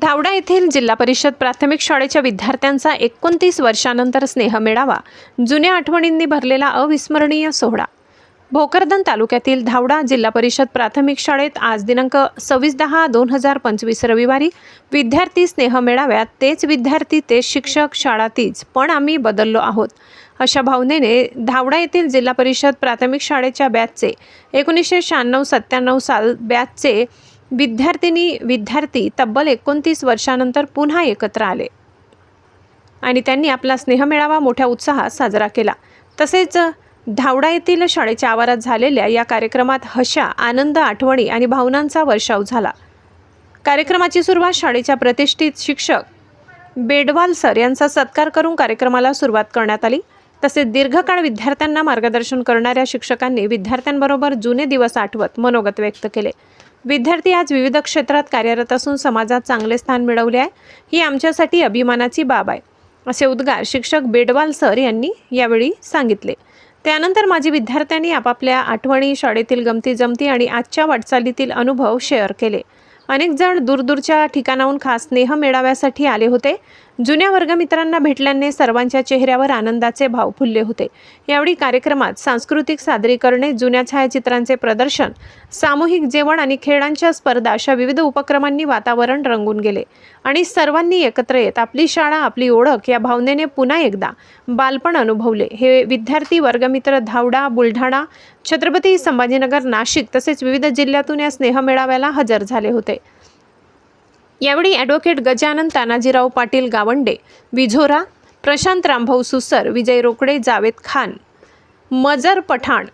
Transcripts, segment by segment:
धावडा येथील जिल्हा परिषद प्राथमिक शाळेच्या विद्यार्थ्यांचा एकोणतीस वर्षानंतर स्नेह मेळावा जुन्या आठवणींनी भरलेला अविस्मरणीय सोहळा. भोकरदन तालुक्यातील धावडा जिल्हा परिषद प्राथमिक शाळेत आज दिनांक सव्वीस दहा दोन हजार पंचवीस रविवारी विद्यार्थी स्नेह मेळाव्यात तेच विद्यार्थी तेच शिक्षक शाळा तीच पण आम्ही बदललो आहोत. अशा भावनेने धावडा येथील जिल्हा परिषद प्राथमिक शाळेच्या बॅचचे एकोणीसशे शहाण्णव सत्त्याण्णव साल बॅचचे विद्यार्थिनी विद्यार्थी तब्बल एकोणतीस वर्षानंतर पुन्हा एकत्र आले. आणि त्यांनी आपला स्नेहमेळावा मोठ्या उत्साहात साजरा केला. तसेच धावडा येथील शाळेच्या आवारात झालेल्या या कार्यक्रमात हशा आनंद आठवणी आणि भावनांचा वर्षाव झाला. कार्यक्रमाची सुरुवात शाळेच्या प्रतिष्ठित शिक्षक बेडवाल सर यांचा सत्कार करून कार्यक्रमाला सुरुवात करण्यात आली. तसेच दीर्घकाळ विद्यार्थ्यांना मार्गदर्शन करणाऱ्या शिक्षकांनी विद्यार्थ्यांबरोबर जुने दिवस आठवत मनोगत व्यक्त केले. विद्यार्थी आज विविध क्षेत्रात कार्यरत असून समाजात चांगले स्थान मिळवले आहे. ही आमच्यासाठी अभिमानाची बाब आहे. असे उद्गार शिक्षक बेडवाल सर यांनी यावेळी सांगितले. त्यानंतर माझी विद्यार्थ्यांनी आपापल्या आठवणी शाळेतील गमती जमती आणि आजच्या वाटचालीतील अनुभव शेअर केले. अनेक जण दूरदूरच्या ठिकाणाहून खास स्नेह मेळाव्यासाठी आले होते. जुन्या वर्गमित्रांना भेटल्याने सर्वांच्या चेहऱ्यावर आनंदाचे भाव फुलले होते. यावेळी कार्यक्रमात सांस्कृतिक सादरीकरणे जुन्या छायाचित्रांचे प्रदर्शन सामूहिक जेवण आणि खेळांच्या स्पर्धा अशा विविध उपक्रमांनी वातावरण रंगून गेले. आणि सर्वांनी एकत्र येत आपली शाळा आपली ओळख या भावनेने पुन्हा एकदा बालपण अनुभवले. हे विद्यार्थी वर्गमित्र धावडा बुलढाणा छत्रपती संभाजीनगर नाशिक तसेच विविध जिल्ह्यातून या स्नेहमेळाव्याला हजर झाले होते. यावेळी ॲडव्होकेट गजानन तानाजीराव पाटील गावंडे विझोरा प्रशांत रामभाऊ सुसर विजय रोकडे जावेद खान मजर पठाण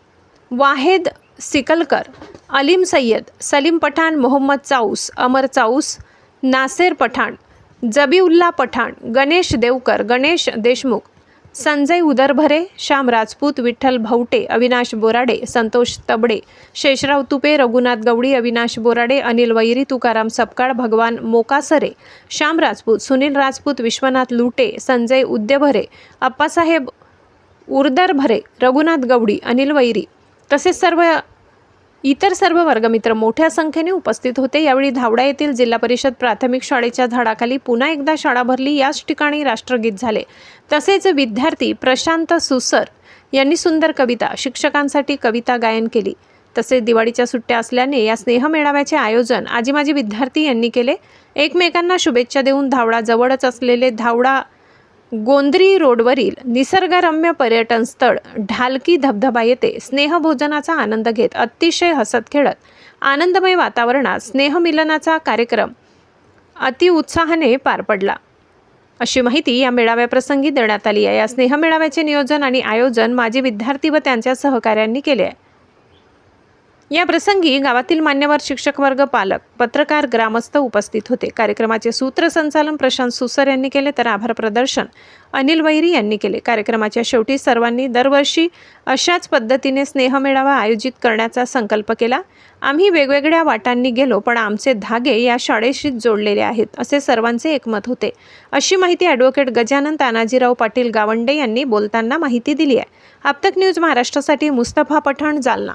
वाहेद सिकलकर अलीम सय्यद सलीम पठाण मोहम्मद चाऊस अमर चाऊस नासेर पठाण जबीउल्ला पठाण गणेश देवकर गणेश देशमुख संजय उदरभरे श्याम राजपूत विठ्ठल भवटे अविनाश बोराडे संतोष तबडे शेषराव तुपे रघुनाथ गवडी अविनाश बोराडे अनिल वैरी तुकाराम सपकाळ भगवान मोकासरे श्याम राजपूत सुनील राजपूत विश्वनाथ लुटे संजय उद्यभरे अप्पासाहेब उर्दरभरे रघुनाथ गवडी अनिल वैरी तसेच सर्व इतर सर्व वर्गमित्र मोठ्या संख्येने उपस्थित होते. यावेळी धावडा येथील जिल्हा परिषद प्राथमिक शाळेच्या झाडाखाली पुन्हा एकदा शाळा भरली. याच ठिकाणी राष्ट्रगीत झाले. तसेच विद्यार्थी प्रशांत सुसर यांनी सुंदर कविता शिक्षकांसाठी कविता गायन केली. तसेच दिवाळीच्या सुट्ट्या असल्याने या स्नेह मेळाव्याचे आयोजन आजी माजी विद्यार्थी यांनी केले. एकमेकांना शुभेच्छा देऊन धावडा जवळच असलेले धावडा गोंद्री रोडवरील निसर्गरम्य पर्यटन स्थळ ढालकी धबधबा येथे स्नेहभोजनाचा आनंद घेत अतिशय हसत खेळत आनंदमय वातावरणात स्नेहमिलनाचा कार्यक्रम अतिउत्साहाने पार पडला. अशी माहिती या मेळाव्याप्रसंगी देण्यात आली आहे. या स्नेहमेळाव्याचे नियोजन आणि आयोजन माजी विद्यार्थी व त्यांच्या सहकाऱ्यांनी केले आहे. या प्रसंगी गावातील मान्यवर शिक्षक वर्ग पालक पत्रकार ग्रामस्थ उपस्थित होते. कार्यक्रमाचे सूत्रसंचालन प्रशांत सुसर यांनी केले तर आभार प्रदर्शन अनिल वैरी यांनी केले. कार्यक्रमाच्या शेवटी सर्वांनी दरवर्षी अशाच पद्धतीने स्नेहमेळावा आयोजित करण्याचा संकल्प केला. आम्ही वेगवेगळ्या वाटांनी गेलो पण आमचे धागे या शाळेशी जोडलेले आहेत असे सर्वांचे एकमत होते. अशी माहिती ॲडव्होकेट गजानन तानाजीराव पाटील गावंडे यांनी बोलताना माहिती दिली आहे. आपतक न्यूज महाराष्ट्रासाठी मुस्तफा पठाण जालना.